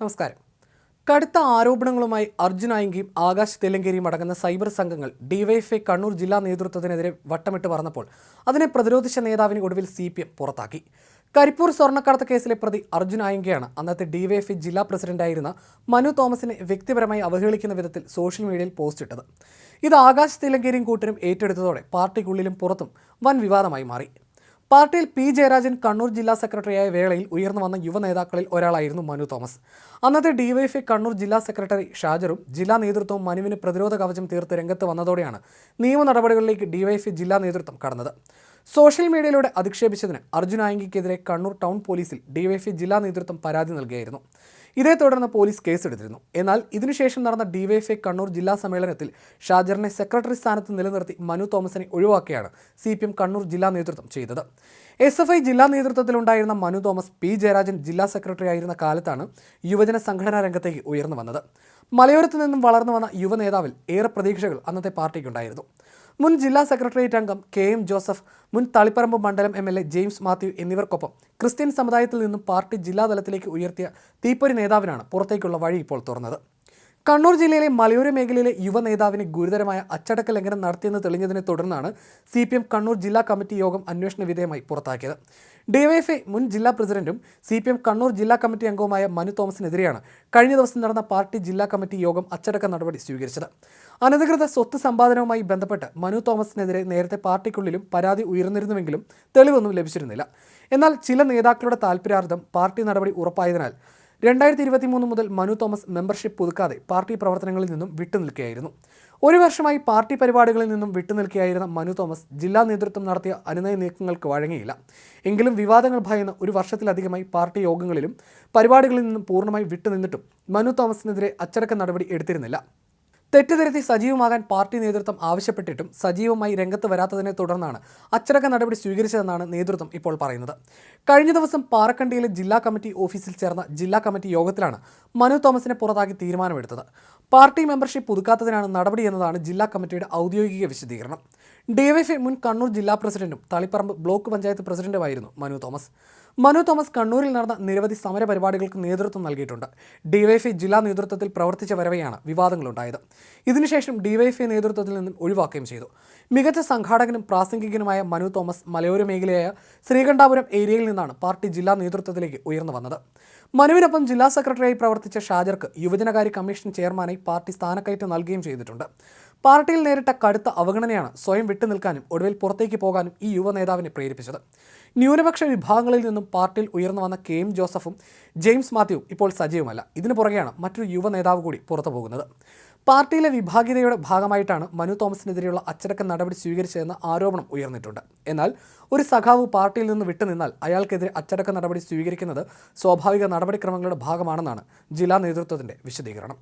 നമസ്കാരം. കടുത്ത ആരോപണങ്ങളുമായി അർജുൻ ആയെങ്കിയും ആകാശ് തെലങ്കേരിയും അടങ്ങുന്ന സൈബർ സംഘങ്ങൾ ഡിവൈഎഫ്ഐ കണ്ണൂർ ജില്ലാ നേതൃത്വത്തിനെതിരെ വട്ടമിട്ട് പറഞ്ഞപ്പോൾ അതിനെ പ്രതിരോധിച്ച നേതാവിന് ഒടുവിൽ സി പി എം പുറത്താക്കി. കരിപ്പൂർ സ്വർണക്കടത്ത് കേസിലെ പ്രതി അർജുൻ ആയങ്കയാണ് അന്നത്തെ ഡിവൈഎഫ്ഐ ജില്ലാ പ്രസിഡന്റായിരുന്ന മനു തോമസിനെ വ്യക്തിപരമായി അവഹേളിക്കുന്ന വിധത്തിൽ സോഷ്യൽ മീഡിയയിൽ പോസ്റ്റ് ഇട്ടത്. ഇത് ആകാശ് തെലങ്കേരിയും കൂട്ടരും ഏറ്റെടുത്തതോടെ പാർട്ടിക്കുള്ളിലും പുറത്തും വൻ വിവാദമായി മാറി. പാർട്ടിയിൽ പി ജയരാജൻ കണ്ണൂർ ജില്ലാ സെക്രട്ടറിയായ വേളയിൽ ഉയർന്നു വന്ന യുവ നേതാക്കളിൽ ഒരാളായിരുന്നു മനു തോമസ്. അന്നത്തെ ഡിവൈഎഫ്ഐ കണ്ണൂർ ജില്ലാ സെക്രട്ടറി ഷാജറും ജില്ലാ നേതൃത്വവും മനുവിന് പ്രതിരോധ കവചം തീർത്ത് രംഗത്ത് വന്നതോടെയാണ് നിയമ നടപടികളിലേക്ക് ഡിവൈഎഫ്ഐ ജില്ലാ നേതൃത്വം കടന്നത്. സോഷ്യൽ മീഡിയയിലൂടെ അധിക്ഷേപിച്ചതിന് അർജുൻ ആയങ്കിക്കെതിരെ കണ്ണൂർ ടൗൺ പോലീസിൽ ഡിവൈഎഫ്ഐ ജില്ലാ നേതൃത്വം പരാതി നൽകിയായിരുന്നു. ഇതേ തുടർന്ന് പോലീസ് കേസെടുത്തിരുന്നു. എന്നാൽ ഇതിനുശേഷം നടന്ന ഡിവൈഎഫ്ഐ കണ്ണൂർ ജില്ലാ സമ്മേളനത്തിൽ ഷാജറിനെ സെക്രട്ടറി സ്ഥാനത്ത് നിലനിർത്തി മനു തോമസിനെ ഒഴിവാക്കിയാണ് സി കണ്ണൂർ ജില്ലാ നേതൃത്വം ചെയ്തത്. എസ് എഫ് ഐ ജില്ലാ നേതൃത്വത്തിലുണ്ടായിരുന്ന മനു തോമസ് പി ജയരാജൻ ജില്ലാ സെക്രട്ടറി ആയിരുന്ന കാലത്താണ് യുവജന സംഘടനാ രംഗത്തേക്ക് ഉയർന്നു വന്നത്. മലയോരത്തു നിന്നും വളർന്നു വന്ന യുവ നേതാവിൽ ഏറെ പ്രതീക്ഷകൾ അന്നത്തെ പാർട്ടിക്കുണ്ടായിരുന്നു. മുൻ ജില്ലാ സെക്രട്ടേറിയറ്റ് അംഗം കെ എം ജോസഫ് മുൻ തളിപ്പറമ്പ് മണ്ഡലം M L A James Mathew എന്നിവർക്കൊപ്പം ക്രിസ്ത്യൻ സമുദായത്തിൽ നിന്നും പാർട്ടി ജില്ലാതലത്തിലേക്ക് ഉയർത്തിയ തീപ്പൊരി നേതാവിനാണ് പുറത്തേക്കുള്ള വഴി ഇപ്പോൾ തുറന്നത്. കണ്ണൂർ ജില്ലയിലെ മലയോര മേഖലയിലെ യുവ നേതാവിന് ഗുരുതരമായ അച്ചടക്ക ലംഘനം നടത്തിയെന്ന് തെളിഞ്ഞതിനെ തുടർന്നാണ് സി പി എം കണ്ണൂർ ജില്ലാ കമ്മിറ്റി യോഗം അന്വേഷണ വിധേയമായി പുറത്താക്കിയത്. ഡിവൈഎഫ്ഐ മുൻ ജില്ലാ പ്രസിഡന്റും സി പി എം കണ്ണൂർ ജില്ലാ കമ്മിറ്റി അംഗവുമായ മനു തോമസിനെതിരെയാണ് കഴിഞ്ഞ ദിവസം നടന്ന പാർട്ടി ജില്ലാ കമ്മിറ്റി യോഗം അച്ചടക്ക നടപടി സ്വീകരിച്ചത്. അനധികൃത സ്വത്ത് സമ്പാദനവുമായി ബന്ധപ്പെട്ട് മനു തോമസിനെതിരെ നേരത്തെ പാർട്ടിക്കുള്ളിലും പരാതി ഉയർന്നിരുന്നുവെങ്കിലും തെളിവൊന്നും ലഭിച്ചിരുന്നില്ല. എന്നാൽ ചില നേതാക്കളുടെ താൽപര്യാർത്ഥം പാർട്ടി നടപടി ഉറപ്പായതിനാൽ രണ്ടായിരത്തി ഇരുപത്തി മൂന്ന് മുതൽ മനു തോമസ് മെമ്പർഷിപ്പ് പുതുക്കാതെ പാർട്ടി പ്രവർത്തനങ്ങളിൽ നിന്നും വിട്ടുനിൽക്കുകയായിരുന്നു. ഒരു വർഷമായി പാർട്ടി പരിപാടികളിൽ നിന്നും വിട്ടുനിൽക്കുകയായിരുന്ന മനു തോമസ് ജില്ലാ നേതൃത്വം നടത്തിയ അനുനയ നീക്കങ്ങൾക്ക് വഴങ്ങിയില്ല. എങ്കിലും വിവാദങ്ങൾ ഭയന്ന് ഒരു വർഷത്തിലധികമായി പാർട്ടി യോഗങ്ങളിലും പരിപാടികളിൽ നിന്നും പൂർണമായി വിട്ടുനിന്നിട്ടും മനു തോമസിനെതിരെ അച്ചടക്ക നടപടി എടുത്തിരുന്നില്ല. തെറ്റിദ്ധരുത്തി സജീവമാകാൻ പാർട്ടി നേതൃത്വം ആവശ്യപ്പെട്ടിട്ടും സജീവമായി രംഗത്ത് വരാത്തതിനെ തുടർന്നാണ് അച്ചടക്ക നടപടി സ്വീകരിച്ചതെന്നാണ് നേതൃത്വം ഇപ്പോൾ പറയുന്നത്. കഴിഞ്ഞ ദിവസം പാറക്കണ്ടിയിലെ ജില്ലാ കമ്മിറ്റി ഓഫീസിൽ ചേർന്ന ജില്ലാ കമ്മിറ്റി യോഗത്തിലാണ് മനു തോമസിനെ പുറത്താക്കി തീരുമാനമെടുത്തത്. പാർട്ടി മെമ്പർഷിപ്പ് പുതുക്കാത്തതിനാണ് നടപടി എന്നതാണ് ജില്ലാ കമ്മിറ്റിയുടെ ഔദ്യോഗിക വിശദീകരണം. ഡിവൈഎഫ്ഐ മുൻ കണ്ണൂർ ജില്ലാ പ്രസിഡന്റും തളിപ്പറമ്പ് ബ്ലോക്ക് പഞ്ചായത്ത് പ്രസിഡന്റുമായിരുന്നു മനു തോമസ്. മനു തോമസ് കണ്ണൂരിൽ നടന്ന നിരവധി സമര പരിപാടികൾക്ക് നേതൃത്വം നൽകിയിട്ടുണ്ട്. ഡിവൈഎഫ്ഐ ജില്ലാ നേതൃത്വത്തിൽ പ്രവർത്തിച്ച വരവെയാണ് വിവാദങ്ങളുണ്ടായത്. ഇതിനുശേഷം ഡിവൈഎഫ്ഐ നേതൃത്വത്തിൽ നിന്നും ഒഴിവാക്കുകയും ചെയ്തു. മികച്ച സംഘാടകനും പ്രാസംഗികനുമായ മനു തോമസ് മലയോര മേഖലയായ ശ്രീകണ്ഠാപുരം ഏരിയയിൽ നിന്നാണ് പാർട്ടി ജില്ലാ നേതൃത്വത്തിലേക്ക് ഉയർന്നു വന്നത്. മനുവിനൊപ്പം ജില്ലാ സെക്രട്ടറിയായി പ്രവർത്തിച്ച ഷാജർക്ക് യുവജനകാര്യ കമ്മീഷൻ ചെയർമാനായി പാർട്ടി സ്ഥാനക്കയറ്റം നൽകുകയും ചെയ്തിട്ടുണ്ട്. പാർട്ടിയിൽ നേരിട്ട കടുത്ത അവഗണനയാണ് സ്വയം വിട്ടുനിൽക്കാനും ഒടുവിൽ പുറത്തേക്ക് പോകാനും ഈ യുവ നേതാവിനെ പ്രേരിപ്പിച്ചത്. ന്യൂനപക്ഷ വിഭാഗങ്ങളിൽ നിന്നും പാർട്ടിയിൽ ഉയർന്നു വന്ന കെ എം ജോസഫും ജെയിംസ് മാത്യുവും ഇപ്പോൾ സജീവമല്ല. ഇതിനു പുറകെയാണ് മറ്റൊരു യുവ നേതാവ് കൂടി പുറത്തു പോകുന്നത് പാർട്ടിയിലെ വിഭാഗീയതയുടെ ഭാഗമായിട്ടാണ് മനു തോമസിനെതിരെയുള്ള അച്ചടക്ക നടപടി സ്വീകരിച്ചതെന്ന ആരോപണം ഉയർന്നിട്ടുണ്ട്. എന്നാൽ ഒരു സഖാവ് പാർട്ടിയിൽ നിന്ന് വിട്ടുനിന്നാൽ അയാൾക്കെതിരെ അച്ചടക്ക നടപടി സ്വീകരിക്കുന്നത് സ്വാഭാവിക നടപടിക്രമങ്ങളുടെ ഭാഗമാണെന്നാണ് ജില്ലാ നേതൃത്വത്തിന്റെ വിശദീകരണം.